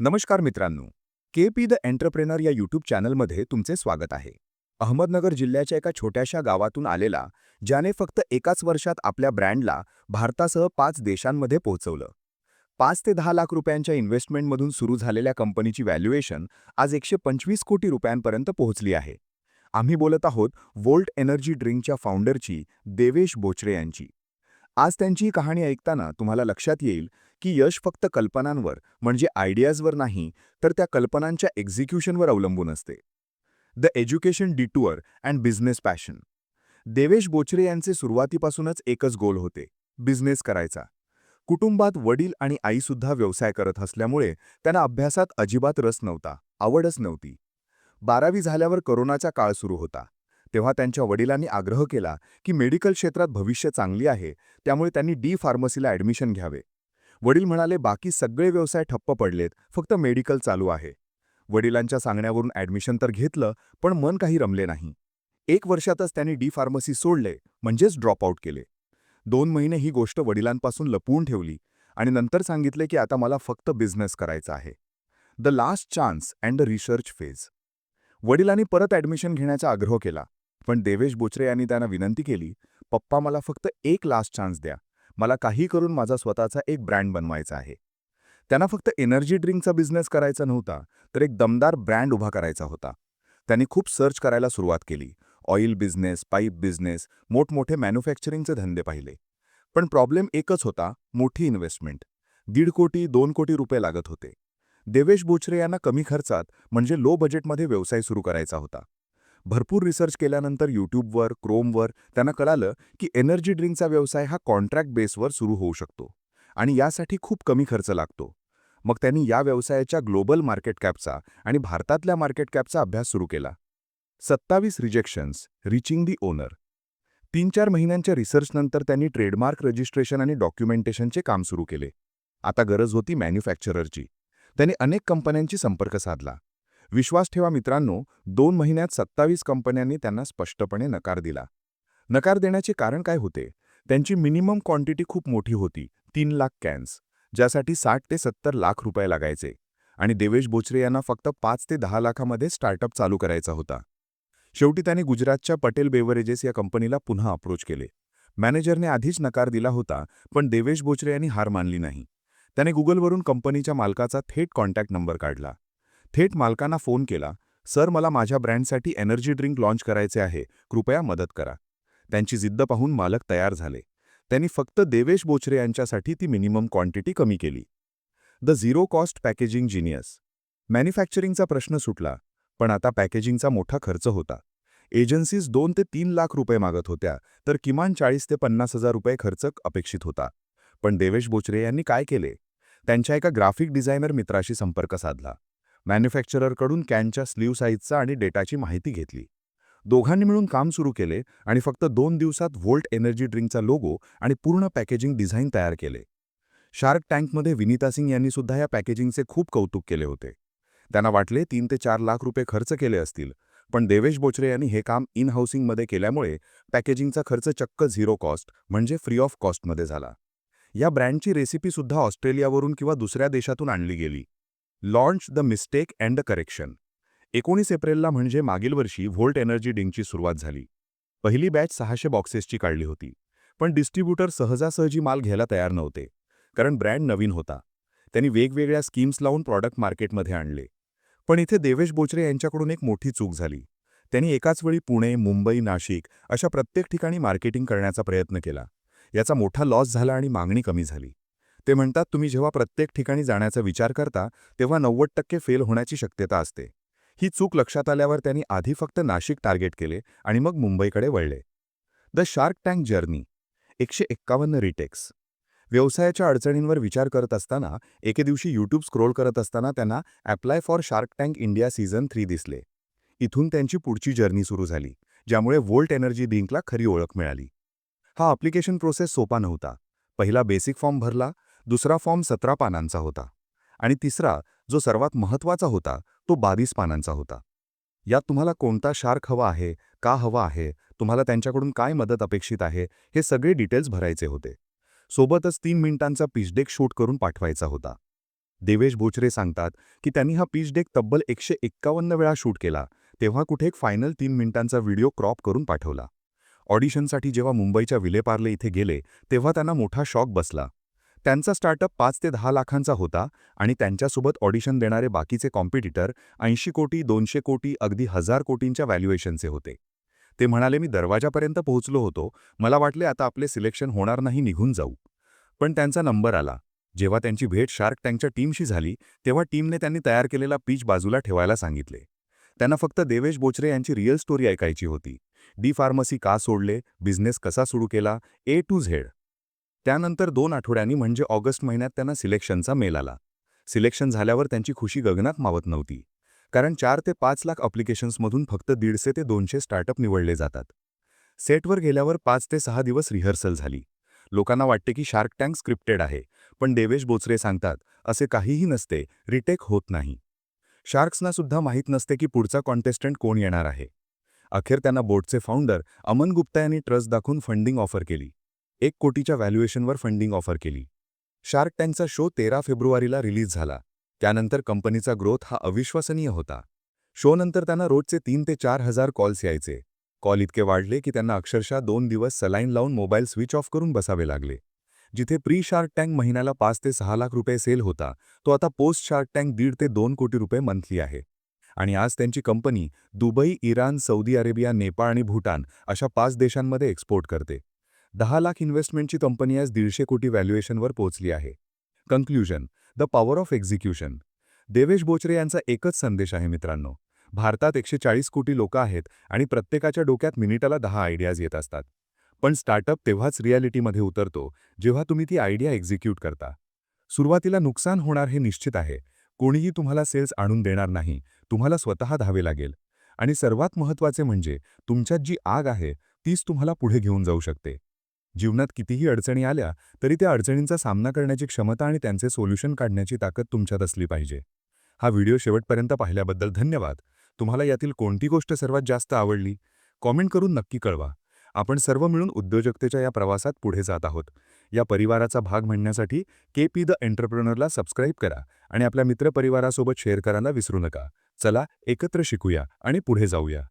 नमस्कार मित्रांनो. K P the entrepreneur या यूट्यूब चॅनलमध्ये तुमचे स्वागत आहे. अहमदनगर जिल्ह्याच्या एका छोट्याशा गावातून आलेला ज्याने फक्त एकाच वर्षात आपल्या ब्रँडला भारतासह पाच देशांमध्ये पोहोचवलं. पाच ते दहा लाख रुपयांच्या इन्व्हेस्टमेंटमधून सुरू झालेल्या कंपनीची व्हॅल्युएशन आज एकशे पंचवीस कोटी रुपयांपर्यंत पोहोचली आहे. आम्ही बोलत आहोत वोल्ट एनर्जी ड्रिंकच्या फाउंडरची देवेश बोचरे यांची. आज त्यांची कहाणी ऐकताना तुम्हाला लक्षात येईल की यश फक्त कल्पनांवर म्हणजे आयडियाजवर नाही तर त्या कल्पनांच्या एक्झिक्युशनवर अवलंबून असते. The education detour and business passion Devesh Bochare यांचे सुरुवातीपासूनच एकच गोल होते बिझनेस करायचा. कुटुंबात वडील आणि आईसुद्धा व्यवसाय करत असल्यामुळे त्यांना अभ्यासात अजिबात रस नव्हता आवडच नव्हती. बारावी झाल्यावर करोनाचा काळ सुरू होता. तेव्हा त्यांच्या वडिलांनी आग्रह केला की मेडिकल क्षेत्रात भविष्य चांगली आहे त्यामुळे त्यांनी डी फार्मसीला ॲडमिशन घ्यावे. वडील म्हणाले बाकी सगळे व्यवसाय ठप्प पडलेत फक्त मेडिकल चालू आहे. वडिलांच्या सांगण्यावरून ॲडमिशन तर घेतलं पण मन काही रमले नाही. एक वर्षातच त्यांनी डी फार्मसी सोडले म्हणजेच ड्रॉपआउट केले. दोन महिने ही गोष्ट वडिलांपासून लपवून ठेवली आणि नंतर सांगितले की आता मला फक्त बिझनेस करायचा आहे. The last chance and the research phase. वडिलांनी परत ॲडमिशन घेण्याचा आग्रह केला पण देवेश बोचरे यांनी त्यांना विनंती केली पप्पा मला फक्त एक लास्ट चान्स द्या मला काही करून माझा स्वतःचा एक ब्रँड बनवायचा आहे. त्यांना फक्त एनर्जी ड्रिंकचा बिझनेस करायचा नव्हता तर एक दमदार ब्रँड उभा करायचा होता. त्यांनी खूप सर्च करायला सुरुवात केली. ऑइल बिझनेस पाईप बिझनेस मोठमोठे मॅन्युफॅक्चरिंगचे धंदे पाहिले. पण प्रॉब्लेम एकच होता मोठी इन्व्हेस्टमेंट. दीड कोटी दोन कोटी रुपये लागत होते. देवेश बोचरे यांना कमी खर्चात म्हणजे लो बजेटमध्ये व्यवसाय सुरू करायचा होता. भरपूर रिसर्च केल्यानंतर यूट्यूबवर क्रोमवर त्यांना कळालं की एनर्जी ड्रिंकचा व्यवसाय हा कॉन्ट्रॅक्ट बेसवर सुरू होऊ शकतो आणि यासाठी खूप कमी खर्च लागतो. मग त्यांनी या व्यवसायाच्या ग्लोबल मार्केट कॅपचा आणि भारतातल्या मार्केट कॅपचा अभ्यास सुरू केला. सत्तावीस रिजेक्शन्स रिचिंग दी ओनर तीन चार महिन्यांच्या रिसर्चनंतर त्यांनी ट्रेडमार्क रजिस्ट्रेशन आणि डॉक्युमेंटेशनचे काम सुरू केले. आता गरज होती मॅन्युफॅक्चररची त्यांनी अनेक कंपन्यांशी संपर्क साधला. विश्वास ठेवा मित्रांनो दोन महिन्यात सत्तावीस कंपन्यांनी त्यांना स्पष्टपणे नकार दिला. नकार देण्याचे कारण काय होते? त्यांची मिनिमम क्वांटिटी खूप मोठी होती तीन लाख कॅन्स ज्यासाठी साठ ते सत्तर लाख रुपये लागायचे. आणि देवेश बोचरे यांना फक्त पाच ते दहा लाखामध्ये स्टार्टअप चालू करायचा होता. शेवटी त्याने गुजरातच्या पटेल बेवरेजेस या कंपनीला पुन्हा अप्रोच केले. मॅनेजरने आधीच नकार दिला होता पण देवेश बोचरे यांनी हार मानली नाही. त्याने गुगलवरून कंपनीच्या मालकाचा थेट कॉन्टॅक्ट नंबर काढला. थेट मालकांना फोन केला सर मला माझ्या ब्रँडसाठी एनर्जी ड्रिंक लाँच करायचे आहे कृपया मदत करा. त्यांची जिद्द पाहून मालक तयार झाले. त्यांनी फक्त देवेश बोचरे यांच्यासाठी ती मिनिमम क्वांटिटी कमी केली. The zero cost packaging genius. मॅन्युफॅक्चरिंगचा प्रश्न सुटला पण आता पॅकेजिंगचा मोठा खर्च होता. एजन्सीज दोन ते तीन लाख रुपये मागत होत्या तर किमान चाळीस ते पन्नास हजार रुपये खर्च अपेक्षित होता. पण देवेश बोचरे यांनी काय केले? त्यांच्या एका ग्राफिक डिझायनर मित्राशी संपर्क साधला. मॅन्युफॅक्चररकडून कॅनच्या स्लीव साईजचा आणि डेटाची माहिती घेतली. दोघांनी मिळून काम सुरू केले आणि फक्त दोन दिवसात व्होल्ट एनर्जी ड्रिंकचा लोगो आणि पूर्ण पॅकेजिंग डिझाईन तयार केले. शार्क टँकमध्ये विनीता सिंग यांनी सुद्धा या पॅकेजिंगचे खूप कौतुक केले होते. त्यांना वाटले तीन ते चार लाख रुपये खर्च केले असतील पण देवेश बोचरे यांनी हे काम इन हाऊसिंगमध्ये केल्यामुळे पॅकेजिंगचा खर्च चक्क झिरो कॉस्ट म्हणजे फ्री ऑफ कॉस्टमध्ये झाला. या ब्रँडची रेसिपीसुद्धा ऑस्ट्रेलियावरून किंवा दुसऱ्या देशातून आणली गेली. Launch the mistake and the correction एकोणीस एप्रिलला म्हणजे मागील वर्षी व्होल्ट एनर्जी डिंगची सुरुवात झाली. पहिली बॅच सहाशे बॉक्सेसची काढली होती. पण डिस्ट्रीब्युटर सहजासहजी माल घ्यायला तयार नव्हते. कारण ब्रँड नवीन होता. त्यांनी वेगवेगळ्या स्कीम्स लावून प्रॉडक्ट मार्केटमध्ये आणले. पण इथे देवेश बोचरे यांच्याकडून एक मोठी चूक झाली. त्यांनी एकाच वेळी पुणे मुंबई नाशिक अशा प्रत्येक ठिकाणी मार्केटिंग करण्याचा प्रयत्न केला. याचा मोठा लॉस झाला आणि मागणी कमी झाली. ते म्हणतात तुम्ही जेव्हा प्रत्येक ठिकाणी जाण्याचा विचार करता तेव्हा नव्वद टक्के फेल होण्याची शक्यता असते. ही चूक लक्षात आल्यावर त्यांनी आधी फक्त नाशिक टार्गेट केले आणि मग मुंबईकडे वळले. द शार्क टँक जर्नी एकशे एक्कावन्न रिटेक्स. व्यवसायाच्या अडचणींवर विचार करत असताना एके दिवशी यूट्यूब स्क्रोल करत असताना त्यांना apply for shark tank India season three दिसले. इथून त्यांची पुढची जर्नी सुरू झाली ज्यामुळे वोल्ट एनर्जी ड्रिंकला खरी ओळख मिळाली. हा अप्लिकेशन प्रोसेस सोपा नव्हता. पहिला बेसिक फॉर्म भरला दुसरा फॉर्म सतरा पानांचा होता आणि तिसरा जो सर्वात महत्त्वाचा होता तो बावीस पानांचा होता. यात तुम्हाला कोणता शार्क हवा आहे का हवा आहे तुम्हाला त्यांच्याकडून काय मदत अपेक्षित आहे हे सगळे डिटेल्स भरायचे होते. सोबतच तीन मिनिटांचा पिचडेक शूट करून पाठवायचा होता. देवेश बोचरे सांगतात की त्यांनी हा पिचडेक तब्बल एकशे एक्कावन्न वेळा शूट केला तेव्हा कुठे एक फायनल तीन मिनिटांचा व्हिडिओ क्रॉप करून पाठवला. ऑडिशनसाठी जेव्हा मुंबईच्या विलेपार्ले इथे गेले तेव्हा त्यांना मोठा शॉक बसला. त्यांचा स्टार्टअप पाच ते दहा लाखांचा होता आणि त्यांच्यासोबत ऑडिशन देणारे बाकीचे कॉम्पिटिटर ऐंशी कोटी दोनशे कोटी अगदी हजार कोटींच्या व्हॅल्युएशनचे होते. ते म्हणाले मी दरवाजापर्यंत पोहोचलो होतो. मला वाटले आता आपले सिलेक्शन होणार नाही निघून जाऊ. पण त्यांचा नंबर आला. जेव्हा त्यांची भेट शार्क टँकच्या टीमशी झाली तेव्हा टीमने त्यांनी तयार केलेला पीच बाजूला ठेवायला सांगितले. त्यांना फक्त देवेश बोचरे यांची रिअल स्टोरी ऐकायची होती. डी फार्मसी का सोडले? बिझनेस कसा सुरू केला? ए टू झेड त्यानंतर दोन आठवड्यांनी म्हणजे ऑगस्ट महिन्यात त्यांना सिलेक्शनचा मेल आला. सिलेक्शन झाल्यावर त्यांची खुशी गगनात मावत नव्हती. कारण चार ते पाच लाख अप्लिकेशन्समधून फक्त दीडशे ते दोनशे स्टार्टअप निवडले जातात. सेटवर गेल्यावर पाच ते सहा दिवस रिहर्सल झाली. लोकांना वाटते की शार्क टँक स्क्रिप्टेड आहे पण देवेश बोचरे सांगतात असे काहीही नसते रिटेक होत नाही. शार्क्सना सुद्धा माहीत नसते की पुढचा कॉन्टेस्टंट कोण येणार आहे. अखेर त्यांना बोर्डचे फाउंडर अमन गुप्ता यांनी ट्रस्ट दाखवून फंडिंग ऑफर केली. एक कोटीच्या व्हॅल्युएशनवर फंडिंग ऑफर केली. शार्क टँकचा शो तेरा फेब्रुवारीला रिलीज झाला. त्यानंतर कंपनीचा ग्रोथ हा अविश्वसनीय होता. शोनंतर त्यांना रोजचे तीन ते चार हजार कॉल्स यायचे. कॉल इतके वाढले की त्यांना अक्षरशः दोन दिवस सलाईन लावून मोबाईल स्विच ऑफ करून बसावे लागले. जिथे प्री शार्क टँक महिन्याला पाच ते सहा लाख रुपये सेल होता तो आता पोस्ट शार्क टँक दीड ते दोन कोटी रुपये मंथली आहे. आणि आज त्यांची company Dubai Iran Saudi Arabia Nepal आणि भूटान अशा पाच देशांमध्ये एक्सपोर्ट करते. दहा लाख इन्व्हेस्टमेंटची कंपनी आज दीडशे कोटी व्हॅल्युएशनवर पोहोचली आहे. Conclusion the power of execution Devesh Bochare यांचा एकच संदेश आहे मित्रांनो. भारतात एकशे चाळीस कोटी लोक आहेत आणि प्रत्येकाच्या डोक्यात मिनिटाला दहा आयडियाज येत असतात. पण स्टार्टअप तेव्हाच रियालिटीमध्ये उतरतो जेव्हा तुम्ही ती आयडिया एक्झिक्यूट करता. सुरुवातीला नुकसान होणार हे निश्चित आहे. कोणीही तुम्हाला सेल्स आणून देणार नाही तुम्हाला स्वतः धावे लागेल. आणि सर्वात महत्त्वाचे म्हणजे तुमच्यात जी आग आहे तीच तुम्हाला पुढे घेऊन जाऊ शकते. जीवनात कितीही अडचणी आल्या तरी त्या अडचणींचा सामना करण्याची क्षमता आणि त्यांचे सोल्युशन काढण्याची ताकद तुमच्यात असली पाहिजे. हा व्हिडिओ शेवटपर्यंत पाहिल्याबद्दल धन्यवाद. तुम्हाला यातील कोणती गोष्ट सर्वात जास्त आवडली? कॉमेंट करून नक्की कळवा. आपण सर्व मिळून उद्योजकतेच्या या प्रवासात पुढे जात आहोत. या परिवाराचा भाग म्हणण्यासाठी के पी द एंटरप्रेनरला सबस्क्राईब करा आणि आपल्या मित्रपरिवारासोबत शेअर करायला विसरू नका. चला एकत्र शिकूया आणि पुढे जाऊया.